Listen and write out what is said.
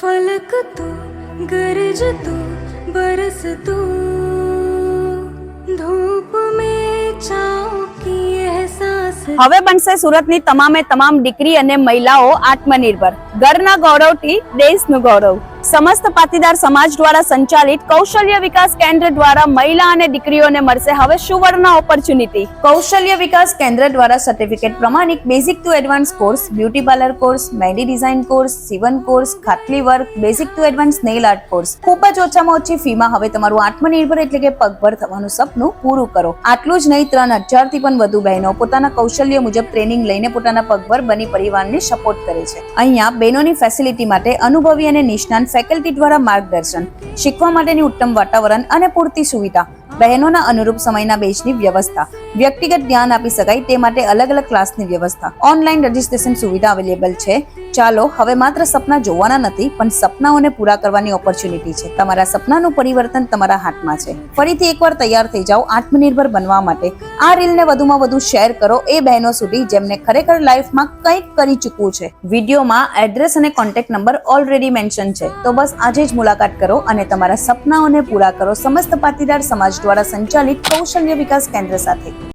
ફલકતું ગરજતું બરસતું ધૂપ મેં ચાઉકી અહેસાસ હવે બનશે સુરતની તમામે તમામ દીકરી અને મહિલાઓ આત્મનિર્ભર. ઘરના ગૌરવથી દેશનું ગૌરવ. સમસ્ત પાટીદાર સમાજ દ્વારા સંચાલિત કૌશલ્ય વિકાસ કેન્દ્ર દ્વારા મહિલા અને દીકરીઓને મળશે હવે સુવર્ણ ઓપોર્ચ્યુનિટી કૌશલ્ય વિકાસ કેન્દ્ર દ્વારા સર્ટિફિકેટ પ્રમાણિક basic to advance course beauty parlour course mehndi design course સીવન course Khatli work basic to advance nail art course ખૂબ જ ઓછામાં ઓછી ફીમાં હવે તમારું આત્મનિર્ભર એટલે કે પગભર થવાનું સપનું પૂરું કરો. આટલું જ નહીં, ત્રણ હજારથી પણ વધુ બહેનો પોતાના કૌશલ્ય મુજબ ટ્રેનિંગ લઈને પોતાના પગભર બની પરિવારને સપોર્ટ કરે છે. અહીંયા બહેનોની ફેસિલિટી માટે અનુભવી અને નિષ્ણાંત ફેકલ્ટી દ્વારા માર્ગદર્શન, શીખવા માટેની ઉત્તમ વાતાવરણ અને પૂરતી સુવિધા, બહેનોના અનુરૂપ સમયના બેચની વ્યવસ્થા વ્યક્તિગત ધ્યાન આપી શકાય તે માટે અલગ અલગ ક્લાસની વ્યવસ્થા. ઓનલાઈન રજીસ્ટ્રેશન સુવિધા અવેલેબલ છે. ચાલો, હવે માત્ર સપના જોવાના નથી, પણ સપનાઓને પૂરા કરવાની ઓપોર્ચ્યુનિટી છે. તમારા સપનાનું પરિવર્તન તમારા હાથમાં છે. ફરીથી એકવાર તૈયાર થઈ જાઓ આત્મનિર્ભર બનવા માટે. આ રીલને વધુમાં વધુ શેર કરો એ બહેનો સુધી, જેમને ખરેખર લાઈફમાં કંઈક કરી ચૂકવું છે. વિડીયોમાં એડ્રેસ અને કોન્ટેક્ટ નંબર ઓલરેડી મેન્શન છે. તો બસ આજે જ મુલાકાત કરો અને તમારા સપનાઓને પૂરા કરો સમસ્ત પાટીદાર સમાજ દ્વારા સંચાલિત કૌશલ્ય વિકાસ કેન્દ્ર સાથે.